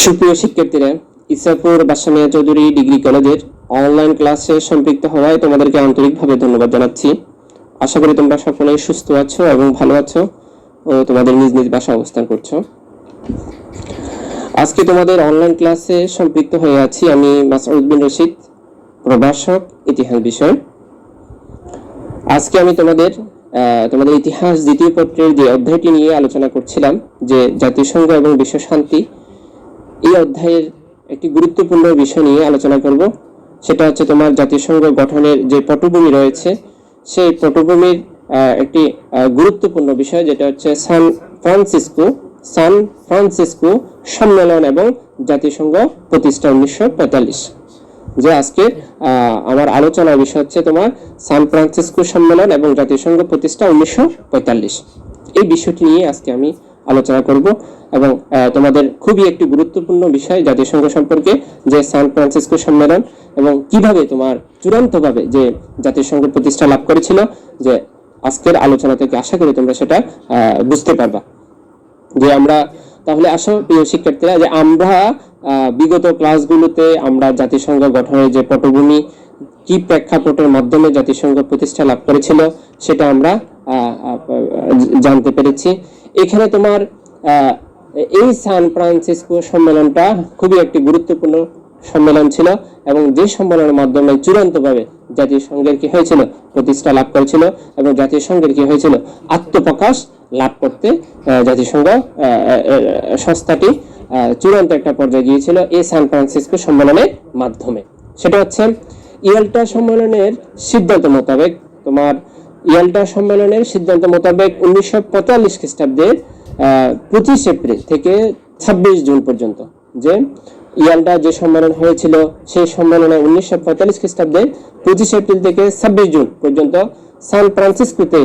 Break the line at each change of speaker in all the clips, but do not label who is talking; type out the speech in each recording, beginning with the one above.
সুপ্রিয় শিক্ষার্থীরা, ইসাপুর বাসামিয়া চৌধুরী ডিগ্রি কলেজের অনলাইন ক্লাসে সম্পৃক্ত হওয়ায় তোমাদেরকে আন্তরিকভাবে ধন্যবাদ জানাচ্ছি। আশা করি তোমরা সকলেই সুস্থ আছো এবং ভালো আছো ও তোমাদের নিজ নিজ বাসা অবস্থান করছ। আজকে তোমাদের অনলাইন ক্লাসে সম্পৃক্ত হয়ে আছি আমি মাসউদ বিন রশিদ, প্রভাষক, ইতিহাস বিষয়। আজকে আমি তোমাদের তোমাদের ইতিহাস দ্বিতীয় পত্রের যে অধ্যায়টি নিয়ে আলোচনা করছিলাম, যে জাতিসংঘ এবং বিশ্ব শান্তি এই অধ্যায়ের একটি গুরুত্বপূর্ণ বিষয় নিয়ে আলোচনা করব। সেটা হচ্ছে তোমার জাতিসংঘ গঠনের যে পটভূমি রয়েছে, সেই পটভূমির একটি গুরুত্বপূর্ণ বিষয় যেটা হচ্ছে সান ফ্রান্সিসকো সান ফ্রান্সিসকো সম্মেলন এবং জাতিসংঘ প্রতিষ্ঠা উনিশশো পঁয়তাল্লিশ। যে আজকে আমার আলোচনার বিষয় হচ্ছে তোমার সান ফ্রান্সিসকো সম্মেলন এবং জাতিসংঘ প্রতিষ্ঠা উনিশশো পঁয়তাল্লিশ। এই বিষয়টি নিয়ে আজকে আমি আলোচনা করব এবং তোমাদের খুবই একটি গুরুত্বপূর্ণ বিষয় জাতিসংঘ সম্পর্কে, যে সান ফ্রান্সিসকো সম্মেলন এবং কীভাবে তোমার চূড়ান্তভাবে যে জাতিসংঘ প্রতিষ্ঠা লাভ করেছিল, যে আজকের আলোচনা থেকে আশা করি তোমরা সেটা বুঝতে পারবা। যে আমরা, তাহলে আসো প্রিয় শিক্ষার্থীরা, যে আমরা বিগত ক্লাসগুলোতে আমরা জাতিসংঘ গঠনের যে পটভূমি, কি প্রেক্ষাপটের মাধ্যমে জাতিসংঘ প্রতিষ্ঠা লাভ করেছিল, সেটা আমরা জানতে পেরেছি। এখানে তোমার এই সান ফ্রান্সিসকো সম্মেলনটা খুবই একটি গুরুত্বপূর্ণ সম্মেলন ছিল এবং যে সম্মেলনের মাধ্যমে চূড়ান্তভাবে জাতিসংঘের কি হয়েছিল, প্রতিষ্ঠা লাভ করেছিল এবং জাতিসংঘের কি হয়েছিল, আত্মপ্রকাশ লাভ করতে জাতিসংঘ সংস্থাটি চূড়ান্ত একটা পর্যায়ে গিয়েছিল এই সান ফ্রান্সিসকো সম্মেলনের মাধ্যমে। সেটা হচ্ছে, ইয়াল্টা সম্মেলনের সিদ্ধান্ত মোতাবেক তোমার ইয়াল্টা সম্মেলনের সিদ্ধান্ত মোতাবেক উনিশশো পঁয়তাল্লিশ খ্রিস্টাব্দের পঁচিশ এপ্রিল থেকে ছাব্বিশ জুন পর্যন্ত যে ইয়াল্টা যে সম্মেলন হয়েছিল, সেই সম্মেলনে উনিশশো পঁয়তাল্লিশ খ্রিস্টাব্দে পঁচিশ এপ্রিল থেকে ছাব্বিশ জুন পর্যন্ত সান ফ্রান্সিসকোতে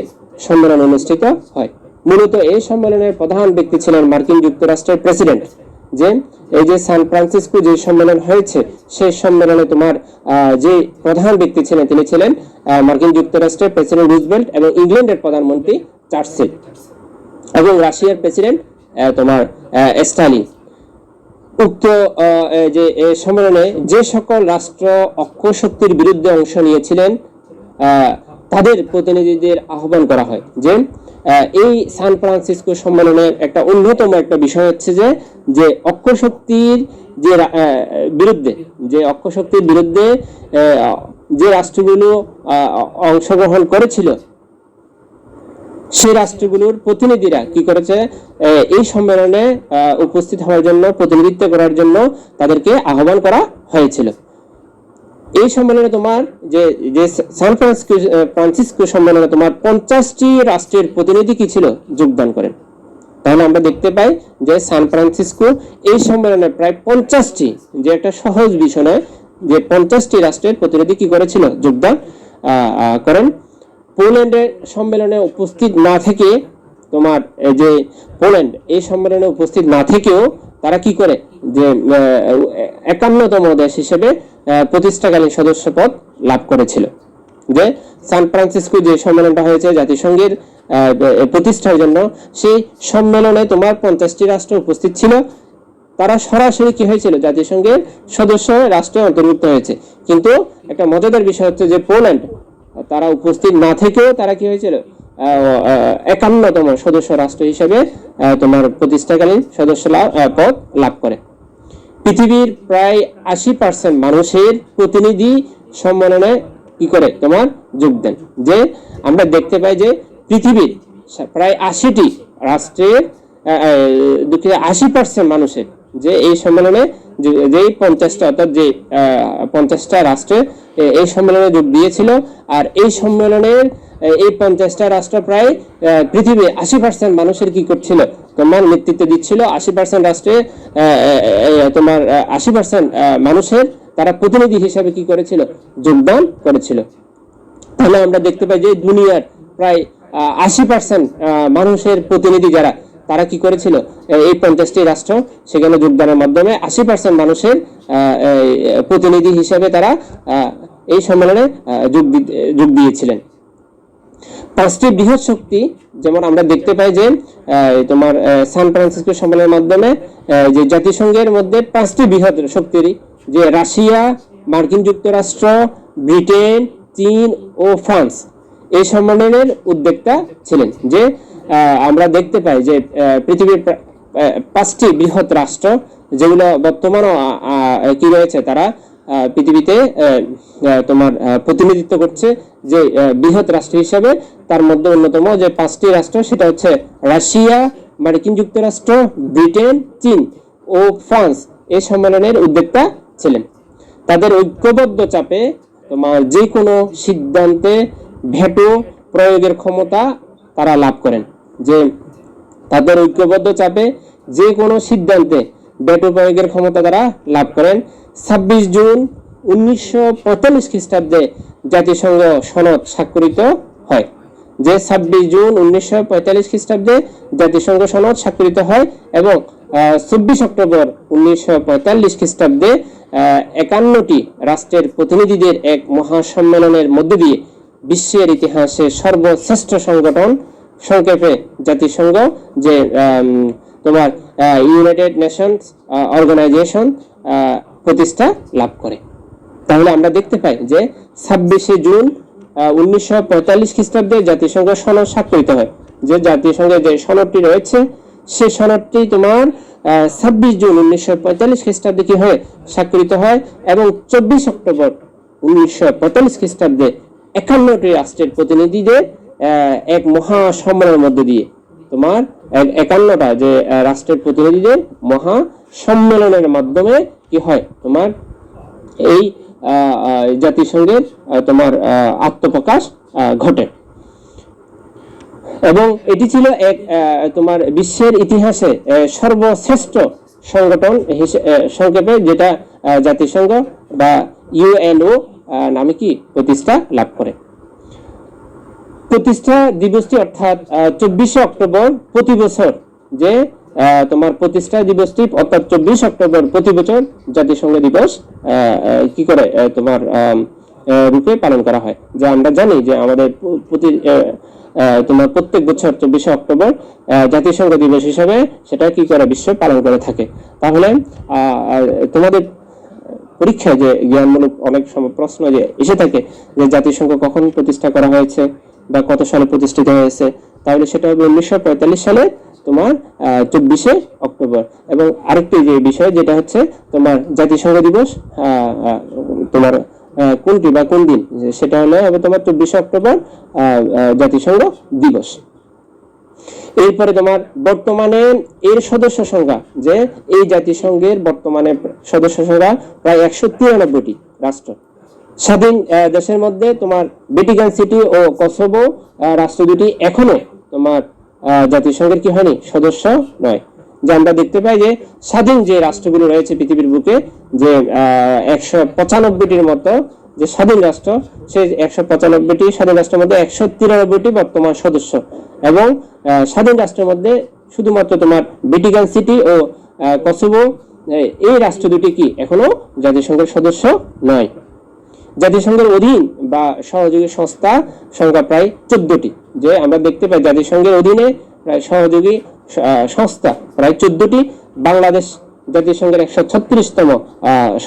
সম্মেলন অনুষ্ঠিত হয়। মূলত এই সম্মেলনের প্রধান ব্যক্তি ছিলেন মার্কিন যুক্তরাষ্ট্রের প্রেসিডেন্ট। যে এই যে সান ফ্রান্সিসকো যে সম্মেলন হয়েছে, সেই সম্মেলনে তোমার যে প্রধান ব্যক্তি ছিলেন, তিনি ছিলেন মার্কিন যুক্তরাষ্ট্রের প্রেসিডেন্ট রুজভেল্ট এবং ইংল্যান্ডের প্রধানমন্ত্রী চার্চিল এবং রাশিয়ার প্রেসিডেন্ট তোমার স্টালিন। উক্ত যে সম্মেলনে যে সকল রাষ্ট্র অক্ষ শক্তির বিরুদ্ধে অংশ নিয়েছিলেন তাদের প্রতিনিধিদের আহ্বান করা হয় যে এই সান ফ্রান্সিসকো সম্মেলনের একটা অন্যতম একটা বিষয় হচ্ছে যে যে অক্ষ শক্তির যে বিরুদ্ধে, যে অক্ষ শক্তির বিরুদ্ধে যে রাষ্ট্রগুলো অংশগ্রহণ করেছিল, সেই রাষ্ট্রগুলোর প্রতিনিধিরা কি করেছে? এই সম্মেলনে উপস্থিত হওয়ার জন্য, প্রতিনিধিত্ব করার জন্য তাদেরকে আহ্বান করা হয়েছিল। এই সম্মেলনে তোমার যে যে সান ফ্রান্সিসকো সম্মেলনে তোমার পঞ্চাশটি রাষ্ট্রের প্রতিনিধি কি ছিল যোগদান করেন। তাহলে আমরা দেখতে পাই যে সান ফ্রান্সিসকো এই সম্মেলনে প্রায় পঞ্চাশটি, যে একটা সহজ বিষয় নয় যে পঞ্চাশটি রাষ্ট্রের প্রতিনিধি কি করেছিল যোগদান করেন। পোল্যান্ডের সম্মেলনে উপস্থিত না থেকে তোমার যে পোল্যান্ড, এই সম্মেলনে উপস্থিত না থেকেও তারা কি করে? যে একান্নতম দেশ হিসেবে প্রতিষ্ঠাকালীন সদস্য পদ লাভ করেছিল। যে সান ফ্রান্সিসকো যে সম্মেলনটা হয়েছে জাতিসংঘের প্রতিষ্ঠার জন্য, সেই সম্মেলনে তোমার পঞ্চাশটি রাষ্ট্র উপস্থিত ছিল। তারা সরাসরি কি হয়েছিল? জাতিসংঘের সদস্য রাষ্ট্রে অন্তর্ভুক্ত হয়েছে। কিন্তু একটা মজাদার বিষয় হচ্ছে যে পোল্যান্ড, তারা উপস্থিত না থেকেও তারা কি হয়েছিল? একান্নতম সদস্য রাষ্ট্র হিসেবে তোমার প্রতিষ্ঠাকালীন সদস্য পদ লাভ করে। পৃথিবীর প্রায় আশি পার্সেন্ট মানুষের প্রতিনিধি সম্মেলনে কি করে তোমার যোগ দেন। যে আমরা দেখতে পাই যে পৃথিবীর প্রায় আশিটি রাষ্ট্রের দুঃখিত আশি পার্সেন্ট মানুষের যে এই সম্মেলনে যেই পঞ্চাশটা অর্থাৎ যে পঞ্চাশটা রাষ্ট্রে এই সম্মেলনে যোগ দিয়েছিল। আর এই সম্মেলনের এই পঞ্চাশটা রাষ্ট্র প্রায় আহ, পৃথিবীর আশি পার্সেন্ট মানুষের কি করছিল? তোমার নেতৃত্ব দিচ্ছিল আশি পার্সেন্ট রাষ্ট্রে তোমার আশি পার্সেন্ট মানুষের তারা প্রতিনিধি হিসাবে কি করেছিল? যোগদান করেছিল। তাহলে আমরা দেখতে পাই যে দুনিয়ার প্রায় আশি পার্সেন্ট মানুষের প্রতিনিধি যারা তারা কি করেছিল? এই পঞ্চাশটি রাষ্ট্র সেখানে যোগদানের মাধ্যমে আশি পার্সেন্ট মানুষের প্রতিনিধি হিসেবে তারা এই সম্মেলনে যোগ যোগ দিয়েছিলেন। পাঁচটি বৃহৎ শক্তি, যেমন আমরা দেখতে পাই যে তোমার সান ফ্রান্সিসকো সম্মেলনের মাধ্যমে যে জাতিসংঘের মধ্যে পাঁচটি বৃহৎ শক্তির, যে রাশিয়া, মার্কিন যুক্তরাষ্ট্র, ব্রিটেন, চীন ও ফ্রান্স, এই সম্মেলনের উদ্যোক্তা ছিলেন। যে আমরা দেখতে পাই যে পৃথিবীর পাঁচটি বৃহৎ রাষ্ট্র, যেগুলো বর্তমানও কি রয়েছে তারা পৃথিবীতে তোমার প্রতিনিধিত্ব করছে যে বৃহৎ রাষ্ট্র হিসাবে, তার মধ্যে অন্যতম যে পাঁচটি রাষ্ট্র, সেটা হচ্ছে রাশিয়া মার্কিন যুক্তরাষ্ট্র ব্রিটেন, চীন ও ফ্রান্স। এই সম্মেলনের উদ্যোক্তা ছিলেন। তাদের ঐক্যবদ্ধ চাপে তোমার যে কোনো সিদ্ধান্তে ভেটো প্রয়োগের ক্ষমতা তারা লাভ করেন। যে তাদের ঐক্যবদ্ধ চাপে যে কোনো সিদ্ধান্তে ভেটো প্রয়োগের ক্ষমতা তারা লাভ করেন। ছাব্বিশ জুন উনিশশো পঁয়তাল্লিশ খ্রিস্টাব্দে জাতিসংঘ সনদ স্বাক্ষরিত হয়। যে ছাব্বিশ জুন উনিশশো পঁয়তাল্লিশ খ্রিস্টাব্দে জাতিসংঘ সনদ স্বাক্ষরিত হয় এবং চব্বিশ অক্টোবর উনিশশো পঁয়তাল্লিশ খ্রিস্টাব্দে একান্নটি রাষ্ট্রের প্রতিনিধিদের এক মহাসম্মেলনের মধ্য দিয়ে বিশ্বের ইতিহাসে সর্বশ্রেষ্ঠ সংগঠন সংক্ষেপে জাতিসংঘ, যে তোমার ইউনাইটেড নেশনস অর্গানাইজেশন প্রতিষ্ঠা লাভ করে। তাহলে আমরা দেখতে পাই যে ছাব্বিশে জুন উনিশশো পঁয়তাল্লিশ খ্রিস্টাব্দে জাতিসংঘ সনদ স্বাক্ষরিত হয়। যে জাতিসংঘের যে সনদটি রয়েছে, সে সনদটি তোমার ছাব্বিশ জুন উনিশশো পঁয়তাল্লিশ খ্রিস্টাব্দে কি হয়? স্বাক্ষরিত হয় এবং চব্বিশ অক্টোবর উনিশশো পঁয়তাল্লিশ খ্রিস্টাব্দে একান্নটি রাষ্ট্রের প্রতিনিধিদের এক মহা সম্মেলনের মধ্যে দিয়ে তোমার, এক- একান্নটা যে রাষ্ট্রের প্রতিনিধিদের মহা সম্মেলনের মাধ্যমে কি হয়? তোমার এই জাতিসংঘের তোমার আত্মপ্রকাশ ঘটে। এবং এটি ছিল এক তোমার বিশ্বের ইতিহাসে সর্বশ্রেষ্ঠ সংগঠন সংক্ষেপে যেটা জাতিসংঘ বা ইউএনও নামে কি প্রতিষ্ঠা লাভ করে। প্রতিষ্ঠা দিবসটি অর্থাৎ চব্বিশে অক্টোবর প্রতি বছর যে তোমার প্রতিষ্ঠা দিবসটি অর্থাৎ চব্বিশ অক্টোবর প্রতি বছর জাতিসংঘ দিবস কি করে তোমার রূপে পালন করা হয়। যা আমরা জানি যে আমাদের প্রতি তোমার প্রত্যেক বছর চব্বিশে অক্টোবর জাতিসংঘ দিবস হিসাবে সেটা কি করে বিশ্ব পালন করে থাকে। তাহলে তোমাদের পরীক্ষায় যে জ্ঞানমূলক অনেক সময় প্রশ্ন যে এসে থাকে যে জাতিসংঘ কখন প্রতিষ্ঠা করা হয়েছে বা কত সালে প্রতিষ্ঠিত হয়েছে, তাহলে সেটা হবে উনিশশো পঁয়তাল্লিশ সালে তোমার চব্বিশে অক্টোবর। এবং আরেকটি যে বিষয়, যেটা হচ্ছে তোমার জাতিসংঘ দিবস তোমার কোনটি বা কোন দিন সেটা হলো হবে তোমার চব্বিশে অক্টোবর জাতিসংঘ দিবস। এরপরে তোমার বর্তমানে এর সদস্য সংখ্যা, যে এই জাতিসংঘের বর্তমানে সদস্য সংখ্যা প্রায় একশো তিরানব্বইটি রাষ্ট্র। স্বাধীন দেশের মধ্যে তোমার ভ্যাটিকান সিটি ও কসোভো রাষ্ট্র দুটি এখনও তোমার জাতিসংঘের কি হয়নি? সদস্য নয়। যে আমরা দেখতে পাই যে স্বাধীন যে রাষ্ট্রগুলো রয়েছে পৃথিবীর বুকে, যে একশো পঁচানব্বইটির মতো যে স্বাধীন রাষ্ট্র, সেই একশো পঁচানব্বইটি স্বাধীন রাষ্ট্রের মধ্যে একশো তিরানব্বইটি বর্তমান সদস্য এবং স্বাধীন রাষ্ট্রের মধ্যে শুধুমাত্র তোমার ভ্যাটিকান সিটি ও কসোভো, এই রাষ্ট্র দুটি কি এখনও জাতিসংঘের সদস্য নয়। জাতিসংঘের অধীন বা সহযোগী সংস্থা সংখ্যা প্রায় চোদ্দটি, যে আমরা দেখতে পাই জাতিসংঘের অধীনে প্রায় সহযোগী সংস্থা প্রায় চোদ্দটি, বাংলাদেশ জাতিসংঘের একশো ছত্রিশতম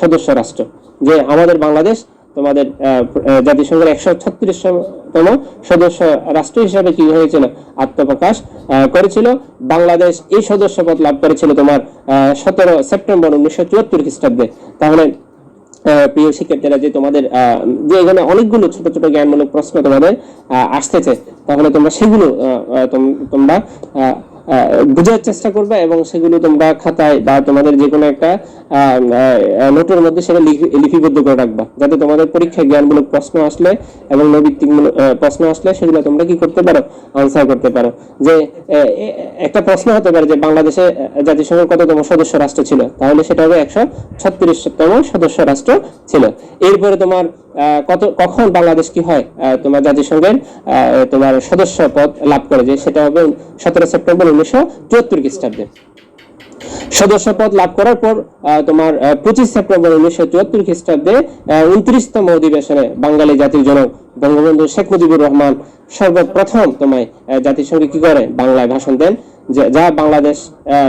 সদস্য রাষ্ট্র, যে আমাদের বাংলাদেশ তোমাদের জাতিসংঘের একশো ছত্রিশতম সদস্য রাষ্ট্র হিসাবে কি হয়েছিল? আত্মপ্রকাশ করেছিল। বাংলাদেশ এই সদস্যপদ লাভ করেছিল তোমার সতেরো সেপ্টেম্বর উনিশশো চুয়াত্তর খ্রিস্টাব্দে। তাহলে প্রিয় শিক্ষার্থীরা, যে তোমাদের যে এখানে অনেকগুলো ছোট ছোট জ্ঞানমূলক প্রশ্ন তোমাদের আসতেছে, তাহলে তোমরা সেগুলো তোমরা বোঝার চেষ্টা করবে এবং সেগুলো তোমরা খাতায় বা তোমাদের যে কোনো একটা নোটের মধ্যে সেটা লিপিবদ্ধ করে রাখবা। যাতে তোমাদের পরীক্ষায় জ্ঞানমূলক প্রশ্ন আসলে এবং নৈবিত্তিক মূলক, প্রশ্ন আসলে সেগুলো তোমরা কি করতে পারো? আনসার করতে পারো। যে একটা প্রশ্ন হতে পারে যে বাংলাদেশে জাতিসংঘের কততম সদস্য রাষ্ট্র ছিল? তাহলে সেটা হবে একশো ছত্রিশতম সদস্য রাষ্ট্র ছিল। এরপরে তোমার কত, কখন বাংলাদেশ কি হয় তোমার জাতিসংঘের তোমার সদস্য পদ লাভ করে যে সেটা হবে সতেরো সেপ্টেম্বর উনিশশো চুয়াত্তর খ্রিস্টাব্দে। সদস্যপদ লাভ করার পর তোমার পঁচিশ সেপ্টেম্বর উনিশশো চুয়াত্তর খ্রিস্টাব্দে উনত্রিশতম অধিবেশনে বাঙালি জাতির জনক বঙ্গবন্ধু শেখ মুজিবুর রহমান সর্বপ্রথম তোমায় জাতিসংঘে কি করে? বাংলায় ভাষণ দেন। যে- বাংলাদেশ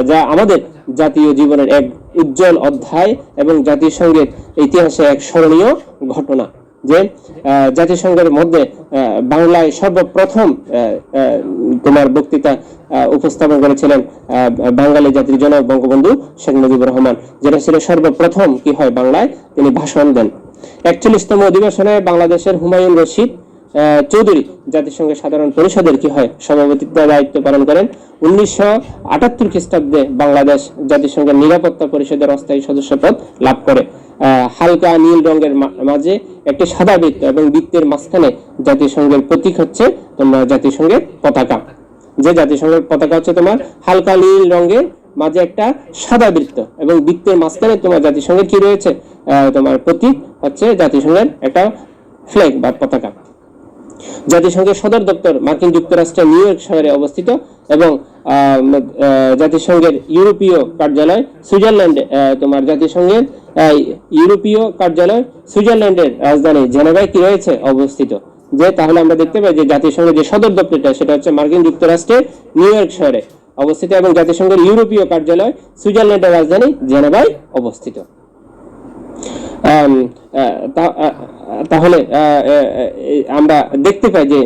যা আমাদের জাতীয় জীবনের এক উজ্জ্বল অধ্যায় এবং জাতিসংঘের ইতিহাসে এক স্মরণীয় ঘটনা যে জাতিসংঘের মধ্যে বাংলায় সর্বপ্রথম তোমার বক্তৃতা উপস্থাপন করেছিলেন বাঙালি জাতির জনক বঙ্গবন্ধু শেখ মুজিবুর রহমান, যেটা ছিল সর্বপ্রথম কি হয় বাংলায়, তিনি ভাষণ দেন। একচল্লিশতম অধিবেশনে বাংলাদেশের হুমায়ুন রশিদ চৌধুরী জাতিসংঘের সাধারণ পরিষদের কি হয় সভাপতিত্ব দায়িত্ব পালন করেন? উনিশশো আটাত্তর খ্রিস্টাব্দে বাংলাদেশ জাতিসংঘের নিরাপত্তা পরিষদের অস্থায়ী সদস্য পদ লাভ করে। হালকা নীল রঙের মাঝে একটি সাদা বৃত্ত এবং বৃত্তের মাঝখানে জাতিসংঘের প্রতীক হচ্ছে তোমার জাতিসংঘের পতাকা। যে জাতিসংঘের পতাকা হচ্ছে তোমার হালকা নীল রঙের মাঝে একটা সাদা বৃত্ত এবং বৃত্তের মাঝখানে তোমার জাতিসংঘের কি রয়েছে? তোমার প্রতীক হচ্ছে জাতিসংঘের একটা ফ্ল্যাগ বা পতাকা। জাতিসংঘের সদর দপ্তর মার্কিন যুক্তরাষ্ট্রের নিউ ইয়র্ক শহরে অবস্থিত এবং জাতিসংঘের ইউরোপীয় কার্যালয় সুইজারল্যান্ডে তোমার জাতিসংঘের ইউরোপীয় কার্যালয় সুইজারল্যান্ডের রাজধানী জেনেভায় কি রয়েছে অবস্থিত? যে তাহলে আমরা দেখতে পাই যে জাতিসংঘের যে সদর দপ্তরটা, সেটা হচ্ছে মার্কিন যুক্তরাষ্ট্রের নিউ ইয়র্ক শহরে অবস্থিত এবং জাতিসংঘের ইউরোপীয় কার্যালয় সুইজারল্যান্ডের রাজধানী জেনেভায় অবস্থিত। তাহলে আমরা দেখতে পাই যে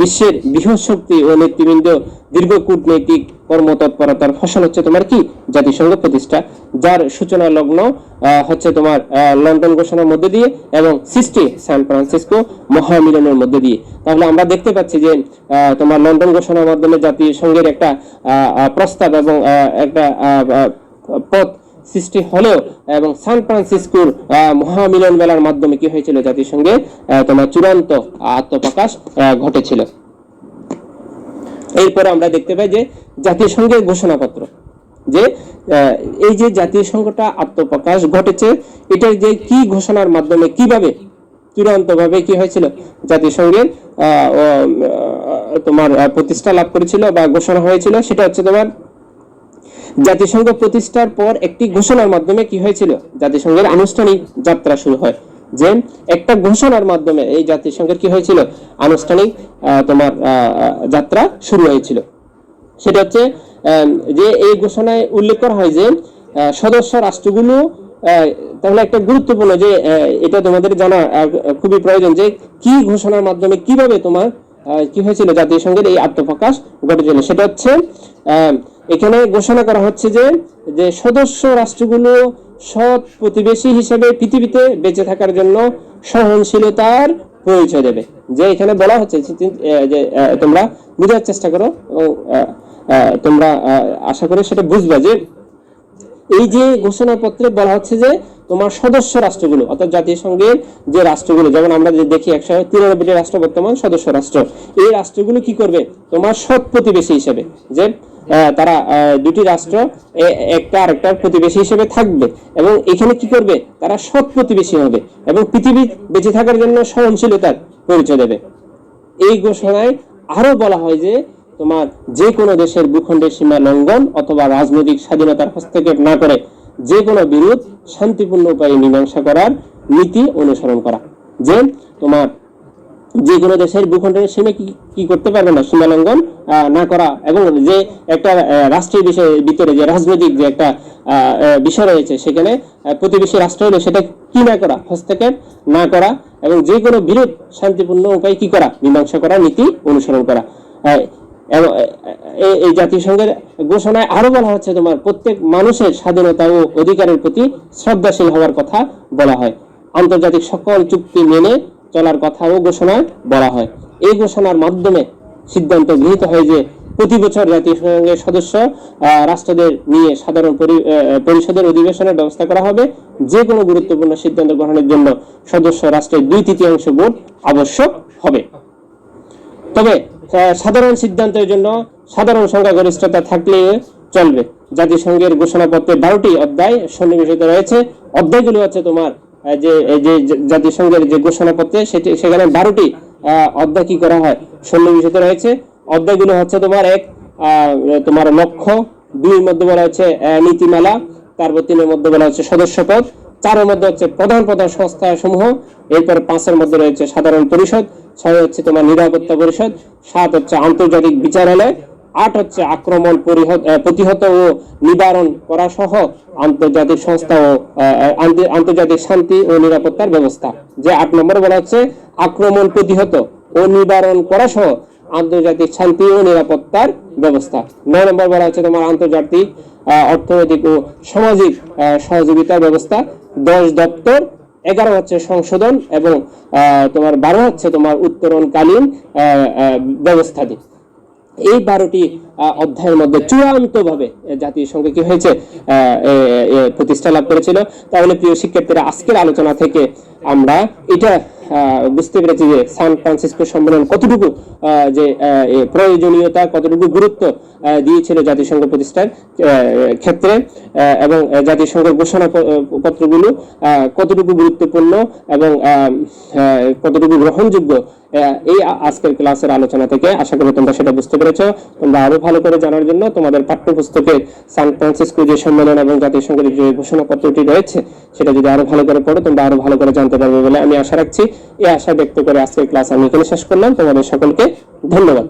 বিশ্বের বৃহৎ শক্তি ও নেতৃবৃন্দ দীর্ঘ কূটনৈতিক কর্মতৎপরতার ফসল হচ্ছে তোমার কি? জাতিসংঘ প্রতিষ্ঠা, যার সূচনা লগ্ন হচ্ছে তোমার লন্ডন ঘোষণার মধ্যে দিয়ে এবং সৃষ্টি সান ফ্রান্সিসকো মহামিলনের মধ্যে দিয়ে। তাহলে আমরা দেখতে পাচ্ছি যে তোমার লন্ডন ঘোষণার মাধ্যমে জাতিসংঘের একটা প্রস্তাব এবং একটা পথ সৃষ্টি হলেও এবং সান ফ্রান্সিসকোর মহামিলন মেলার মাধ্যমে কি হয়েছিল জাতিসংঘে? তোমার চূড়ান্ত আত্মপ্রকাশ ঘটেছিল। এরপরে আমরা দেখতে পাই যে জাতিসংঘের ঘোষণাপত্র যে এই যে জাতীয় সংঘটা আত্মপ্রকাশ ঘটেছে, এটার যে কি ঘোষণার মাধ্যমে কীভাবে চূড়ান্ত ভাবে কি হয়েছিল? জাতিসংঘের তোমার প্রতিষ্ঠা লাভ করেছিল বা ঘোষণা হয়েছিল, সেটা হচ্ছে তোমার জাতিসংঘ প্রতিষ্ঠার পর একটি ঘোষণার মাধ্যমে কি হয়েছিল? জাতিসংঘের আনুষ্ঠানিক যাত্রা শুরু হয়। যে একটা ঘোষণার মাধ্যমে এই জাতিসংঘের কি হয়েছিল? আনুষ্ঠানিক তোমার যাত্রা শুরু হয়েছিল। সেটা হচ্ছে যে এই ঘোষণায় উল্লেখ করা হয় যে সদস্য রাষ্ট্রগুলো তাহলে একটা গুরুত্বপূর্ণ যে এটা তোমাদের জানা খুবই প্রয়োজন যে কি ঘোষণার মাধ্যমে কীভাবে তোমার কি হয়েছিল জাতীয় সংঘের এই আত্মপ্রকাশ ঘটেছিল? সেটা হচ্ছে আহ, এখানে ঘোষণা করা হচ্ছে যে যে সদস্য রাষ্ট্রগুলো সৎ প্রতিবেশী হিসেবে পৃথিবীতে বেঁচে থাকার জন্য সহনশীলতার পরিচয় দেবে। যে এখানে বলা হচ্ছে, যে তোমরা বোঝার চেষ্টা করো তোমরা আশা করে সেটা বুঝবে যে, এই যে ঘোষণাপত্রে বলা হচ্ছে যে তোমার সদস্য রাষ্ট্রগুলো, অর্থাৎ জাতিসংঘের যে রাষ্ট্রগুলো, যেমন আমরা দেখি একশো তিরানব্বইটি রাষ্ট্র, বর্তমান সদস্য রাষ্ট্র, এই রাষ্ট্রগুলো কি করবে? তোমার সৎ প্রতিবেশী হিসেবে, যে তারা দুটি রাষ্ট্র একটা আরেকটার প্রতিবেশী হিসেবে থাকবে এবং এখানে কি করবে? তারা সৎ প্রতিবেশী হবে এবং পৃথিবী বেঁচে থাকার জন্য সহনশীলতার পরিচয় দেবে। এই ঘোষণায় আরও বলা হয় যে, তোমার যে কোনো দেশের ভূখণ্ডের সীমা লঙ্ঘন অথবা রাজনৈতিক স্বাধীনতার হস্তক্ষেপ না করে যে কোনো বিরোধ শান্তিপূর্ণ উপায়ে মীমাংসা করার নীতি অনুসরণ করা। যে তোমার যে কোনো দেশের ভূখণ্ডের সীমা কি কি করতে পারবে না সীমা লঙ্ঘন না করা এবং যে একটা আহ, রাষ্ট্রীয় বিষয়ের ভিতরে যে রাজনৈতিক যে একটা বিষয় রয়েছে সেখানে প্রতিবেশী রাষ্ট্র হলে সেটা কি না করা হস্তক্ষেপ না করা এবং যে কোনো বিরোধ শান্তিপূর্ণ উপায়ে কি করা মীমাংসা করা নীতি অনুসরণ করা। এই জাতিসংঘের ঘোষণায় আরও বলা হচ্ছে তোমার প্রত্যেক মানুষের স্বাধীনতা ও অধিকারের প্রতি শ্রদ্ধাশীল হওয়ার কথা বলা হয়। আন্তর্জাতিক সকল চুক্তি মেনে চলার কথাও ঘোষণায় বলা হয়। এই ঘোষণার মাধ্যমে সিদ্ধান্ত গৃহীত হয় যে প্রতি বছর জাতিসংঘের সদস্য রাষ্ট্রদের নিয়ে সাধারণ পরিষদের অধিবেশনের ব্যবস্থা করা হবে। যে কোনো গুরুত্বপূর্ণ সিদ্ধান্ত গ্রহণের জন্য সদস্য রাষ্ট্রের দুই তৃতীয়াংশ ভোট আবশ্যক হবে। তবে সাধারণ সিদ্ধান্তের জন্য সাধারণ সংখ্যাগরিষ্ঠতা থাকলে চলবে। জাতিসংঘের ঘোষণাপত্রে বারোটি অধ্যায় সন্নিবেশিত রয়েছে। অধ্যায়গুলো হচ্ছে তোমার যে যে জাতিসংঘের যে ঘোষণাপত্রে সেটি, সেখানে বারোটি অধ্যায় কি করা হয় সন্নিবেশিত রয়েছে। অধ্যায়গুলো হচ্ছে তোমার এক তোমার লক্ষ্য, দুইয়ের মধ্যে বলা হচ্ছে নীতিমালা, তারপর তিনের মধ্যে বলা হচ্ছে সদস্যপদ, চারের মধ্যে হচ্ছে প্রধান প্রধান সংস্থা সমূহ এরপর পাঁচের মধ্যে রয়েছে সাধারণ পরিষদ ছয় হচ্ছে তোমার নিরাপত্তা পরিষদ, সাত হচ্ছে আন্তর্জাতিক বিচারালয়, আট হচ্ছে আক্রমণ প্রতিহত ও নিবারণ করা সহ আন্তর্জাতিক সংস্থা ও আন্ত- আন্তর্জাতিক শান্তি ও নিরাপত্তার ব্যবস্থা। যে আট নম্বরে বলা হচ্ছে আক্রমণ প্রতিহত ও নিবারণ করা সহ আন্তর্জাতিক শান্তি ও নিরাপত্তার ব্যবস্থা। নয় নম্বর বলা হচ্ছে তোমার আন্তর্জাতিক অর্থনৈতিক ও সামাজিক সহযোগিতার ব্যবস্থা। দশ দপ্তর এগারো হচ্ছে সংশোধন এবং তোমার বারো হচ্ছে তোমার উত্তরণকালীন ব্যবস্থাদি এই বারোটি অধ্যায়ের মধ্যে চূড়ান্ত ভাবে জাতিসংঘ কি হয়েছে? প্রতিষ্ঠা লাভ করেছিল। তাহলে প্রিয় শিক্ষার্থীরা, আজকের আলোচনা থেকে আমরা এটা বুঝতে পেরেছি যে সান ফ্রান্সিসকো সম্মেলন কতটুকু যে প্রয়োজনীয়তা, কতটুকু গুরুত্ব দিয়েছিল জাতিসংঘ প্রতিষ্ঠার ক্ষেত্রে এবং জাতিসংঘের ঘোষণা পত্রগুলো কতটুকু গুরুত্বপূর্ণ এবং কতটুকু গ্রহণযোগ্য এই আজকের ক্লাসের আলোচনা থেকে। আশা করি তোমরা সেটা বুঝতে পেরেছ। তোমরা আরও ভালো করে জানার জন্য তোমাদের পাঠ্যপুস্তকে সান ফ্রান্সিসকো যে সম্মেলন এবং জাতিসংঘের যে ঘোষণাপত্রটি রয়েছে, সেটা যদি আরও ভালো করে পড়ো, তোমরা আরও ভালো করে জানতে পারবে বলে আমি আশা রাখছি। এই আশা ব্যক্ত করে আজকের ক্লাস আমি এখানে শেষ করলাম। তোমাদের সকলকে ধন্যবাদ।